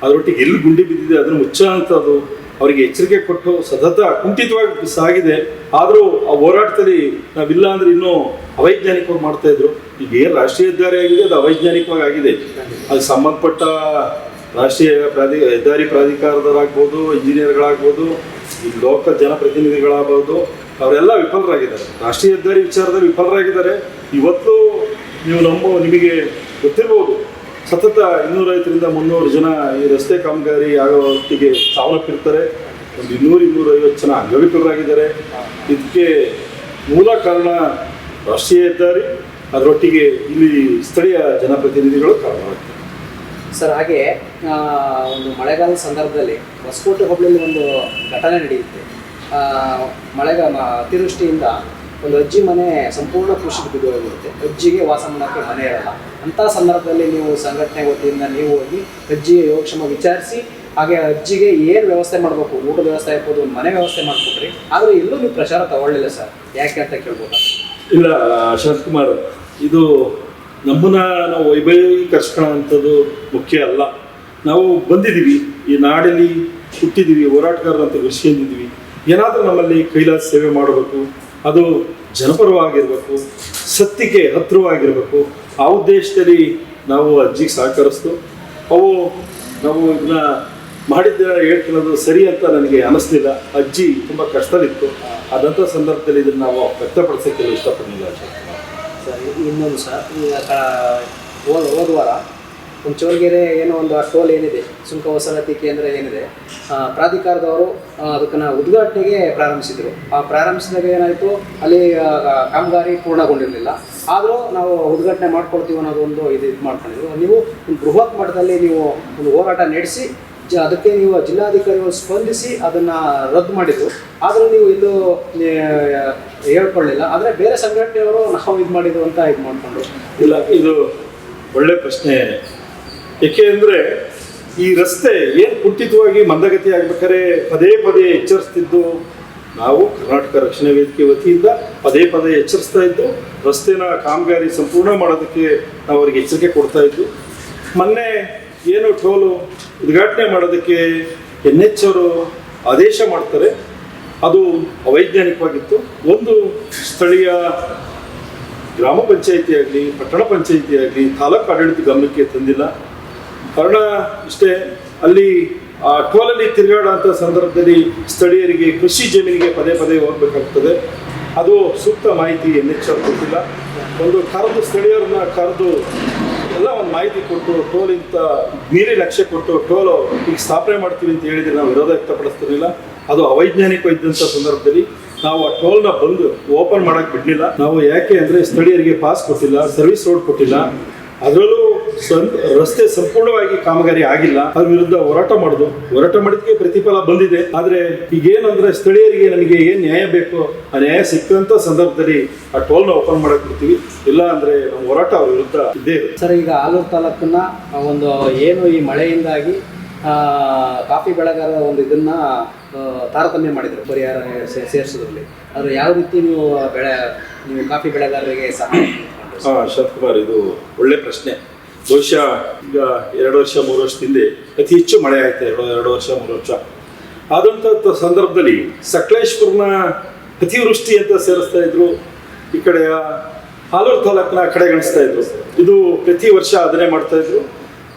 ಅದರೊಟ್ಟಿಗೆ ಎಲ್ಲಿ ಗುಂಡಿ ಬಿದ್ದಿದೆ ಅದನ್ನು ಮುಚ್ಚ ಅಂಥದ್ದು ಅವರಿಗೆ ಎಚ್ಚರಿಕೆ ಕೊಟ್ಟು ಸತತ ಕುಂಠಿತವಾಗಿ ಸಾಗಿದೆ. ಆದರೂ ಆ ಹೋರಾಟದಲ್ಲಿ ನಾವಿಲ್ಲ ಅಂದ್ರೆ ಇನ್ನೂ ಅವೈಜ್ಞಾನಿಕವಾಗಿ ಮಾಡ್ತಾ ಇದ್ರು. ಈಗ ಏನು ರಾಷ್ಟ್ರೀಯ ಹೆದ್ದಾರಿ ಆಗಿದೆ ಅದು ಅವೈಜ್ಞಾನಿಕವಾಗಿ ಆಗಿದೆ. ಅದು ಸಂಬಂಧಪಟ್ಟ ರಾಷ್ಟ್ರೀಯ ಪ್ರಾಧಿ ಹೆದ್ದಾರಿ ಪ್ರಾಧಿಕಾರದವರಾಗ್ಬೋದು ಇಂಜಿನಿಯರ್ಗಳಾಗ್ಬೋದು ಈ ಲೋಕ ಜನಪ್ರತಿನಿಧಿಗಳಾಗಬಹುದು, ಅವರೆಲ್ಲ ವಿಫಲರಾಗಿದ್ದಾರೆ. ರಾಷ್ಟ್ರೀಯ ಹೆದ್ದಾರಿ ವಿಚಾರದಲ್ಲಿ ವಿಫಲರಾಗಿದ್ದಾರೆ. ಇವತ್ತು ನೀವು ನಮ್ಮ, ನಿಮಗೆ ಗೊತ್ತಿರ್ಬೋದು, ಸತತ ಇನ್ನೂರೈವತ್ತರಿಂದ ಮುನ್ನೂರು ಜನ ಈ ರಸ್ತೆ ಕಾಮಗಾರಿ ಆಗೋ ಹೊತ್ತಿಗೆ ಸಾವನ್ನಪ್ಪಿರ್ತಾರೆ. ಒಂದು ಇನ್ನೂರು, ಇನ್ನೂರೈವತ್ತು ಜನ ಅಂಗವಿಕಲರಾಗಿದ್ದಾರೆ ಇದಕ್ಕೆ ಮೂಲ ಕಾರಣ ರಾಷ್ಟ್ರೀಯ ಹೆದ್ದಾರಿ, ಅದರೊಟ್ಟಿಗೆ ಇಲ್ಲಿ ಸ್ಥಳೀಯ ಜನಪ್ರತಿನಿಧಿಗಳು ಕಾರಣವಾಗ್ತಾರೆ. ಸರ್, ಹಾಗೆ ಒಂದು ಮಳೆಗಾಲದ ಸಂದರ್ಭದಲ್ಲಿ ಹೊಸಕೋಟೆ ಹೋಬಳಿಯಲ್ಲಿ ಒಂದು ಘಟನೆ ನಡೆಯುತ್ತೆ. ಮಳೆಗಾಲ ಅತಿವೃಷ್ಟಿಯಿಂದ ಒಂದು ಅಜ್ಜಿ ಮನೆ ಸಂಪೂರ್ಣ ಕೃಷಿ ಬಿದ್ದು ಹೋಗಿರುತ್ತೆ ಅಜ್ಜಿಗೆ ವಾಸ ಮಾಡೋಕ್ಕೆ ಮನೆ ಇರಲ್ಲ. ಅಂಥ ಸಂದರ್ಭದಲ್ಲಿ ನೀವು ಸಂಘಟನೆ ವತಿಯಿಂದ ನೀವು ಹೋಗಿ ಅಜ್ಜಿಗೆ ಯೋಗಕ್ಷೇಮ ವಿಚಾರಿಸಿ, ಹಾಗೆ ಅಜ್ಜಿಗೆ ಏನು ವ್ಯವಸ್ಥೆ ಮಾಡಬೇಕು, ಊಟದ ವ್ಯವಸ್ಥೆ ಇರ್ಬೋದು ಮನೆ ವ್ಯವಸ್ಥೆ ಮಾಡಿಕೊಟ್ರಿ. ಆದರೆ ಎಲ್ಲೂ ನೀವು ಪ್ರಚಾರ ತಗೊಳ್ಳಿಲ್ಲ ಸರ್. ಯಾಕೆ ಅಂತ ಕೇಳ್ಬೋದಾ? ಇಲ್ಲ ಶಾಂತಕುಮಾರ್ ಇದು ನಮ್ಮನ್ನ ನಾವು ವೈಭವೀಕರಿಸ್ಕೊಳ್ಳೋವಂಥದ್ದು ಮುಖ್ಯ ಅಲ್ಲ. ನಾವು ಬಂದಿದ್ದೀವಿ, ಈ ನಾಡಲ್ಲಿ ಹುಟ್ಟಿದ್ದೀವಿ, ಹೋರಾಟಗಾರರಂತ ಘರ್ಷಿಕೊಂಡಿದ್ದೀವಿ ಏನಾದರೂ ನಮ್ಮಲ್ಲಿ ಕೈಲಾಸ ಸೇವೆ ಮಾಡಬೇಕು, ಅದು ಜನಪರವಾಗಿರಬೇಕು ಸತ್ಯಕ್ಕೆ ಹತ್ತಿರವಾಗಿರಬೇಕು, ಆ ಉದ್ದೇಶದಲ್ಲಿ ನಾವು ಅಜ್ಜಿಗೆ ಸಹಕರಿಸ್ತು. ಅವು ನಾವು ಇದನ್ನ ಮಾಡಿದ್ದ ಹೇಳ್ಕೊಳ್ಳೋದು ಸರಿ ಅಂತ ನನಗೆ ಅನಿಸ್ಲಿಲ್ಲ. ಅಜ್ಜಿ ತುಂಬ ಕಷ್ಟದಲ್ಲಿತ್ತು. ಆದಂಥ ಸಂದರ್ಭದಲ್ಲಿ ಇದನ್ನು ನಾವು ವ್ಯಕ್ತಪಡಿಸೋಕ್ಕೆ ಇಷ್ಟಪಡಲಿಲ್ಲ ಶಾಂತಕುಮಾರ್. ಸರ್ ಇನ್ನೊಂದು ಸರ್ ಈಗ ಹೋದ ಹೋದ ವಾರ ಒಂದು ಚೋಳಗೆರೆ ಏನೋ ಒಂದು ಆ ಟೋಲ್ ಏನಿದೆ, ಸುಂಕ ವಸೂಲಾತಿ ಕೇಂದ್ರ ಏನಿದೆ ಪ್ರಾಧಿಕಾರದವರು ಅದಕ್ಕನ್ನು ಉದ್ಘಾಟನೆಗೆ ಪ್ರಾರಂಭಿಸಿದರು. ಆ, ಪ್ರಾರಂಭಿಸಿದಾಗ ಏನಾಯಿತು, ಅಲ್ಲಿ ಕಾಮಗಾರಿ ಪೂರ್ಣಗೊಂಡಿರಲಿಲ್ಲ. ಆದರೂ ನಾವು ಉದ್ಘಾಟನೆ ಮಾಡ್ಕೊಳ್ತೀವಿ ಅನ್ನೋದು ಒಂದು ಇದು ಇದು ಮಾಡ್ಕೊಂಡಿದ್ರು ನೀವು ಬೃಹತ್ ಮಟ್ಟದಲ್ಲಿ ನೀವು ಒಂದು ಹೋರಾಟ ನಡೆಸಿ ಅದಕ್ಕೆ ನೀವು ಜಿಲ್ಲಾಧಿಕಾರಿಗಳು ಸ್ಪಂದಿಸಿ ಅದನ್ನ ರದ್ದು ಮಾಡಿದ್ರು. ಆದರೆ ನೀವು ಇದು ಹೇಳ್ಕೊಳ್ಳಿಲ್ಲ. ಆದರೆ ಬೇರೆ ಸಂಘಟನೆಯವರು ನಾವು ಇದು ಮಾಡಿದ್ರು ಅಂತ ಇದು ಮಾಡಿಕೊಂಡು. ಇಲ್ಲ, ಇದು ಒಳ್ಳೆ ಪ್ರಶ್ನೆ. ಏಕೆ ಅಂದರೆ ಈ ರಸ್ತೆ ಏನು ಕುಂಠಿತವಾಗಿ ಮಂದಗತಿ ಆಗ್ಬೇಕಾದ್ರೆ ಪದೇ ಪದೇ ಎಚ್ಚರಿಸ್ತಿದ್ದು ನಾವು ಕರ್ನಾಟಕ ರಕ್ಷಣಾ ವೇದಿಕೆ ವತಿಯಿಂದ ಪದೇ ಪದೇ ಎಚ್ಚರಿಸ್ತಾ ಇದ್ದು, ರಸ್ತೆನ ಕಾಮಗಾರಿ ಸಂಪೂರ್ಣ ಮಾಡೋದಕ್ಕೆ ನಾವು ಅವರಿಗೆ ಎಚ್ಚರಿಕೆ ಕೊಡ್ತಾ ಇದ್ದು. ಮೊನ್ನೆ ಏನು ಟೋಲು ಉದ್ಘಾಟನೆ ಮಾಡೋದಕ್ಕೆ ಎನ್ ಎಚ್ ಅವರು ಆದೇಶ ಮಾಡ್ತಾರೆ. ಅದು ಅವೈಜ್ಞಾನಿಕವಾಗಿತ್ತು. ಒಂದು ಸ್ಥಳೀಯ ಗ್ರಾಮ ಪಂಚಾಯಿತಿ ಆಗಲಿ, ಪಟ್ಟಣ ಪಂಚಾಯಿತಿ ಆಗಲಿ, ತಾಲೂಕು ಆಡಳಿತ ಗಮನಕ್ಕೆ ತಂದಿಲ್ಲ. ಕಾರಣ ಇಷ್ಟೇ, ಅಲ್ಲಿ ಆ ಟೋಲಲ್ಲಿ ತಿರುಗಾಡುವಂಥ ಸಂದರ್ಭದಲ್ಲಿ ಸ್ಥಳೀಯರಿಗೆ, ಕೃಷಿ ಜಮೀನಿಗೆ ಪದೇ ಪದೇ ಹೋಗಬೇಕಾಗ್ತದೆ. ಅದು ಸೂಕ್ತ ಮಾಹಿತಿ ಎನ್ ಎಚ್ ಕೊಟ್ಟಿಲ್ಲ. ಒಂದು ಕರೆದು ಸ್ಥಳೀಯರನ್ನ ಕರೆದು ಎಲ್ಲ ಒಂದು ಮಾಹಿತಿ ಕೊಟ್ಟು, ಟೋಲ್ ಇಂತ ಮೀರಿ ಲಕ್ಷ್ಯ ಕೊಟ್ಟು ಟೋಲ್ ಈಗ ಸ್ಥಾಪನೆ ಮಾಡ್ತೀವಿ ಅಂತ ಹೇಳಿದ್ರೆ ನಾವು ವಿರೋಧ ವ್ಯಕ್ತಪಡಿಸ್ತಿರಲಿಲ್ಲ. ಅದು ಅವೈಜ್ಞಾನಿಕ ಇದ್ದಂಥ ಸಂದರ್ಭದಲ್ಲಿ ನಾವು ಆ ಟೋಲ್ನ ಬಂದು ಓಪನ್ ಮಾಡಕ್ ಬಿಡ್ಲಿಲ್ಲ. ನಾವು ಯಾಕೆ ಅಂದ್ರೆ ಸ್ಥಳೀಯರಿಗೆ ಪಾಸ್ ಕೊಟ್ಟಿಲ್ಲ ಸರ್ವಿಸ್ ರೋಡ್ ಕೊಟ್ಟಿಲ್ಲ. ಅದರಲ್ಲೂ ರಸ್ತೆ ಸಂಪೂರ್ಣವಾಗಿ ಕಾಮಗಾರಿ ಆಗಿಲ್ಲ. ಅದ್ರ ವಿರುದ್ಧ ಹೋರಾಟ ಮಾಡುದು. ಹೋರಾಟ ಮಾಡಿದ್ಕೆ ಪ್ರತಿಫಲ ಬಂದಿದೆ. ಆದ್ರೆ ಈಗೇನಂದ್ರೆ ಸ್ಥಳೀಯರಿಗೆ ನನಗೆ ಏನ್ ನ್ಯಾಯ ಬೇಕು ಆ ನ್ಯಾಯ ಸಿಕ್ಕಂತ ಸಂದರ್ಭದಲ್ಲಿ ಆ ಟೋಲ್ನ ಓಪನ್ ಮಾಡಕ್ ಬಿಡ್ತೀವಿ. ಇಲ್ಲ ಅಂದ್ರೆ ನಮ್ಮ ಹೋರಾಟ ಅವ್ರ ವಿರುದ್ಧ ಇದ್ದೇ ಸರ್ ಈಗ ಆಲೂರು ತಾಲೂಕನ್ನ ಆ, ಒಂದು ಏನು ಈ ಮಳೆಯಿಂದಾಗಿ ಆ, ಕಾಫಿ ಬೆಳೆಗಾರರ ಒಂದು ಇದನ್ನ ತಾರತಮ್ಯ ಮಾಡಿದ್ರು ಪರಿಹಾರ ಸೇರಿಸೋದ್ರಲ್ಲಿ. ಆದರೆ ಯಾವ ರೀತಿ ನೀವು ಬೆಳೆ ನೀವು ಕಾಫಿ ಬೆಳೆಗಾರರಿಗೆ ಸಹಾಯ ಶರತ್ ಕುಮಾರ್ ಇದು ಒಳ್ಳೆ ಪ್ರಶ್ನೆ. ಬಹುಶಃ ಈಗ ಎರಡು ವರ್ಷ, ಮೂರು ವರ್ಷದ ಅತಿ ಹೆಚ್ಚು ಮಳೆ ಆಯ್ತು ಎರಡು ಎರಡು ವರ್ಷ, ಮೂರು ವರ್ಷ? ಆದಂಥ ಸಂದರ್ಭದಲ್ಲಿ ಸಕಲೇಶ್ಪುರ್ನ ಅತಿವೃಷ್ಟಿ ಅಂತ ಸೇರಿಸ್ತಾ ಇದ್ರು, ಈ ಕಡೆಯ ಹಾಲೂರು ತಾಲೂಕಿನ ಕಡೆಗಣಿಸ್ತಾ ಇದ್ರು. ಇದು ಪ್ರತಿ ವರ್ಷ ಅದನ್ನೇ ಮಾಡ್ತಾ ಇದ್ರು.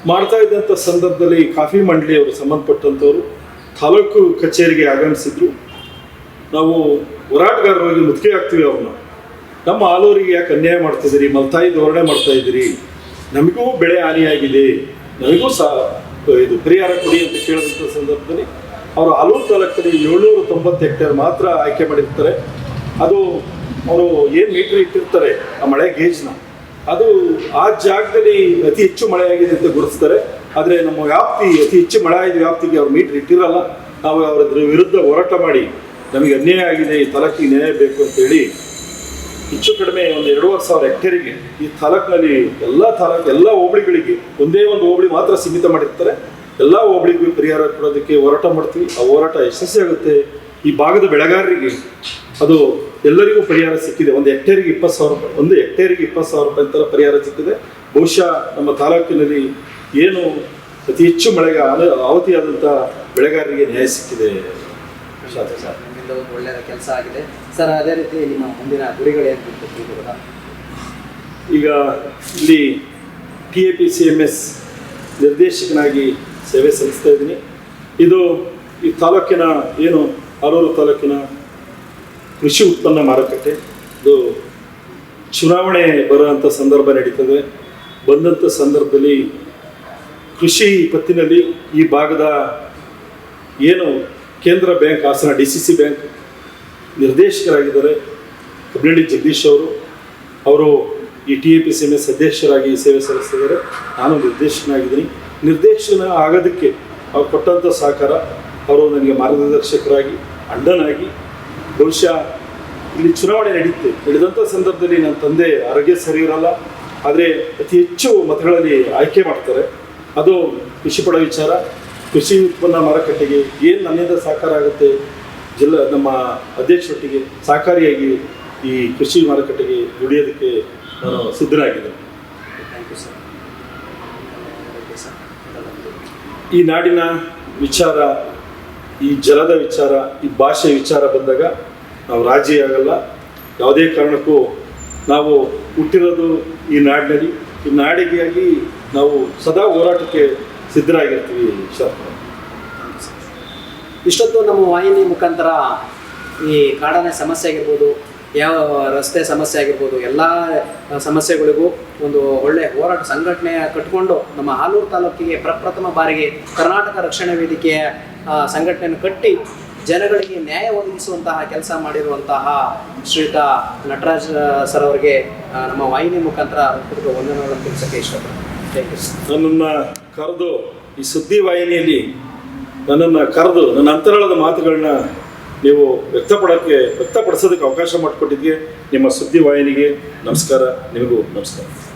ಮಾಡ್ತಾ ಇದ್ದಂಥ ಸಂದರ್ಭದಲ್ಲಿ ಕಾಫಿ ಮಂಡಳಿಯವರು ಸಂಬಂಧಪಟ್ಟಂಥವ್ರು ತಾಲೂಕು ಕಚೇರಿಗೆ ಆಗಮಿಸಿದ್ರು. ನಾವು ಹೋರಾಟಗಾರರಾಗಿ ಮುದುಕೆ ಆಗ್ತೀವಿ ಅವ್ರನ್ನ. ನಮ್ಮ ಆಲೂರಿಗೆ ಯಾಕೆ ಅನ್ಯಾಯ ಮಾಡ್ತಿದ್ದೀರಿ? ಮಲ್ತಾಯಿ ಧೋರಣೆ ಮಾಡ್ತಾ ಇದ್ದೀರಿ? ನಮಗೂ ಬೆಳೆ ಹಾನಿಯಾಗಿದೆ. ನಮಗೂ ಸಹ ಇದು ಪರಿಹಾರ ಕೊಡಿ ಅಂತ ಕೇಳಿದಂಥ ಸಂದರ್ಭದಲ್ಲಿ ಅವರು ಆಲೂರು ತಾಲೂಕಲ್ಲಿ ಏಳ್ನೂರ ತೊಂಬತ್ತು ಹೆಕ್ಟೇರ್ ಮಾತ್ರ ಆಯ್ಕೆ ಮಾಡಿರ್ತಾರೆ. ಅದು ಅವರು ಏನು ಮೀಟರ್ ಇಟ್ಟಿರ್ತಾರೆ, ಆ ಮಳೆ ಗೇಜ್ನ. ಅದು ಆ ಜಾಗದಲ್ಲಿ ಅತಿ ಹೆಚ್ಚು ಮಳೆ ಆಗಿದೆ ಅಂತ ಗುರುತಿಸ್ತಾರೆ. ಆದರೆ ನಮ್ಮ ವ್ಯಾಪ್ತಿ, ಅತಿ ಹೆಚ್ಚು ಮಳೆ ಆದ ವ್ಯಾಪ್ತಿಗೆ ಅವ್ರು ಮೀಟರ್ ಇಟ್ಟಿರಲ್ಲ, ನಾವು ಅವರ ವಿರುದ್ಧ ಹೋರಾಟ ಮಾಡಿ ನಮಗೆ ಅನ್ಯಾಯ ಆಗಿದೆ, ಈ ತಲಕ್ಕೆ ನ್ಯಾಯ ಬೇಕು ಅಂತೇಳಿ ಹೆಚ್ಚು ಕಡಿಮೆ ಒಂದು ಎರಡೂವರೆ ಸಾವಿರ ಹೆಕ್ಟೇರಿಗೆ ಈ ತಾಲೂಕಿನಲ್ಲಿ ಎಲ್ಲ ತಾಲೂಕು ಎಲ್ಲ ಹೋಬಳಿಗಳಿಗೆ ಒಂದೇ ಒಂದು ಹೋಬಳಿ ಮಾತ್ರ ಸೀಮಿತ ಮಾಡಿರ್ತಾರೆ. ಎಲ್ಲ ಹೋಬಳಿಗೂ ಪರಿಹಾರ ಕೊಡೋದಕ್ಕೆ ಹೋರಾಟ ಮಾಡ್ತೀವಿ. ಆ ಹೋರಾಟ ಯಶಸ್ವಿ ಆಗುತ್ತೆ. ಈ ಭಾಗದ ಬೆಳೆಗಾರರಿಗೆ ಅದು ಎಲ್ಲರಿಗೂ ಪರಿಹಾರ ಸಿಕ್ಕಿದೆ. ಒಂದು ಹೆಕ್ಟೇರಿಗೆ ಇಪ್ಪತ್ತು ಸಾವಿರ ರೂಪಾಯಿ ಒಂದು ಹೆಕ್ಟೇರಿಗೆ ಇಪ್ಪತ್ತು ಸಾವಿರ ರೂಪಾಯಿ ಅಂತ ಪರಿಹಾರ ಸಿಕ್ಕಿದೆ. ಬಹುಶಃ ನಮ್ಮ ತಾಲೂಕಿನಲ್ಲಿ ಏನು ಅತಿ ಹೆಚ್ಚು ಮಳೆಗೆ ಆವತಿಯಾದಂಥ ಬೆಳೆಗಾರರಿಗೆ ನ್ಯಾಯ ಸಿಕ್ಕಿದೆ. ಸರ್. ನಿಮ್ಮಿಂದ ಒಂದು ಒಳ್ಳೆಯ ಕೆಲಸ ಆಗಿದೆ. ಸರ್, ಅದೇ ರೀತಿ ನಿಮ್ಮ ಮುಂದಿನ ಗುರಿಗಳು ಏನು ಗೊತ್ತಾ ಈಗ ಇಲ್ಲಿ T A P C M S ನಿರ್ದೇಶಕನಾಗಿ ಸೇವೆ ಸಲ್ಲಿಸ್ತಾ ಇದ್ದೀನಿ. ಇದು ಈ ತಾಲೂಕಿನ ಏನು ಆರೂರು ತಾಲೂಕಿನ ಕೃಷಿ ಉತ್ಪನ್ನ ಮಾರುಕಟ್ಟೆ. ಇದು ಚುನಾವಣೆ ಬರುವಂಥ ಸಂದರ್ಭ ನಡೀತದೆ. ಬಂದಂಥ ಸಂದರ್ಭದಲ್ಲಿ ಕೃಷಿ ಪತ್ತಿನಲ್ಲಿ ಈ ಭಾಗದ ಏನು ಕೇಂದ್ರ bank, Hassan D C C bank ನಿರ್ದೇಶಕರಾಗಿದ್ದಾರೆ. Kabbinahalli Jagadish ಅವರು ಅವರು ಈ T A P C M S ಅಧ್ಯಕ್ಷರಾಗಿ ಸೇವೆ ಸಲ್ಲಿಸ್ತಿದ್ದಾರೆ ನಾನು ನಿರ್ದೇಶಕನಾಗಿದ್ದೀನಿ. ನಿರ್ದೇಶನ ಆಗೋದಕ್ಕೆ ಅವ್ರು ಕೊಟ್ಟಂಥ ಸಹಕಾರ, ಅವರು ನನಗೆ ಮಾರ್ಗದರ್ಶಕರಾಗಿ, ಅಂಡನಾಗಿ ಬಹುಶಃ ಇಲ್ಲಿ ಚುನಾವಣೆ ನಡೆಯುತ್ತೆ ನಡೆದಂಥ ಸಂದರ್ಭದಲ್ಲಿ ನನ್ನ ತಂದೆ ಆರೋಗ್ಯ ಸರಿ ಇರಲ್ಲ. ಆದರೆ ಅತಿ ಹೆಚ್ಚು ಮತಗಳಲ್ಲಿ ಆಯ್ಕೆ ಮಾಡ್ತಾರೆ. ಅದು ಖುಷಿ ಪಡೋ ವಿಚಾರ. ಕೃಷಿ ಉತ್ಪನ್ನ ಮಾರುಕಟ್ಟೆಗೆ ಏನು ನನ್ನಿಂದ ಸಹಕಾರ ಆಗುತ್ತೆ? ಜಿಲ್ಲಾ ನಮ್ಮ ಅಧ್ಯಕ್ಷರೊಟ್ಟಿಗೆ ಸಹಕಾರಿಯಾಗಿ ಈ ಕೃಷಿ ಮಾರುಕಟ್ಟೆಗೆ ದುಡಿಯೋದಕ್ಕೆ ನಾನು ಸಿದ್ಧರಾಗಿದ್ದೇನೆ. ಥ್ಯಾಂಕ್ ಯು ಸರ್ ಈ ನಾಡಿನ ವಿಚಾರ ಈ ಜಲದ ವಿಚಾರ ಈ ಭಾಷೆ ವಿಚಾರ ಬಂದಾಗ ನಾವು ರಾಜಿ ಆಗಲ್ಲ. ಯಾವುದೇ ಕಾರಣಕ್ಕೂ ನಾವು ಹುಟ್ಟಿರೋದು ಈ ನಾಡಿನಲ್ಲಿ. ಈ ನಾಡಿಗಾಗಿ ನಾವು ಸದಾ ಹೋರಾಟಕ್ಕೆ ಸಿದ್ಧರಾಗಿರ್ತೀವಿ ಇಷ್ಟೊತ್ತು ನಮ್ಮ ವಾಹಿನಿ ಮುಖಾಂತರ ಈ ಕಾಡಾನೆ ಸಮಸ್ಯೆ ಆಗಿರ್ಬೋದು, ಯಾವ ರಸ್ತೆ ಸಮಸ್ಯೆ ಆಗಿರ್ಬೋದು, ಎಲ್ಲ ಸಮಸ್ಯೆಗಳಿಗೂ ಒಂದು ಒಳ್ಳೆ ಹೋರಾಟ ಸಂಘಟನೆ ಕಟ್ಟಿಕೊಂಡು ನಮ್ಮ ಹಾಲೂರು ತಾಲೂಕಿಗೆ ಪ್ರಪ್ರಥಮ ಬಾರಿಗೆ ಕರ್ನಾಟಕ ರಕ್ಷಣಾ ವೇದಿಕೆಯ ಸಂಘಟನೆಯನ್ನು ಕಟ್ಟಿ ಜನಗಳಿಗೆ ನ್ಯಾಯ ಒದಗಿಸುವಂತಹ ಕೆಲಸ ಮಾಡಿರುವಂತಹ ಶ್ರೀಯುತ ನಟರಾಜ್ ಸರ್ ಅವರಿಗೆ ನಮ್ಮ ವಾಹಿನಿ ಮುಖಾಂತರ ಕುರಿತು ವಂದನೆಗಳನ್ನು ತಿಳಿಸೋಕ್ಕೆ ಇಷ್ಟಪಡ್ತೀನಿ. ನನ್ನನ್ನು ಕರೆದು ಈ ಸುದ್ದಿ ವಾಹಿನಿಯಲ್ಲಿ ನನ್ನನ್ನು ಕರೆದು ನನ್ನ ಅಂತರಾಳದ ಮಾತುಗಳನ್ನ ನೀವು ವ್ಯಕ್ತಪಡೋಕ್ಕೆ ವ್ಯಕ್ತಪಡಿಸೋದಕ್ಕೆ ಅವಕಾಶ ಮಾಡಿಕೊಟ್ಟಿದ್ದಕ್ಕೆ ನಿಮ್ಮ ಸುದ್ದಿ ವಾಹಿನಿಗೆ ನಮಸ್ಕಾರ, ನಿಮಗೂ ನಮಸ್ಕಾರ.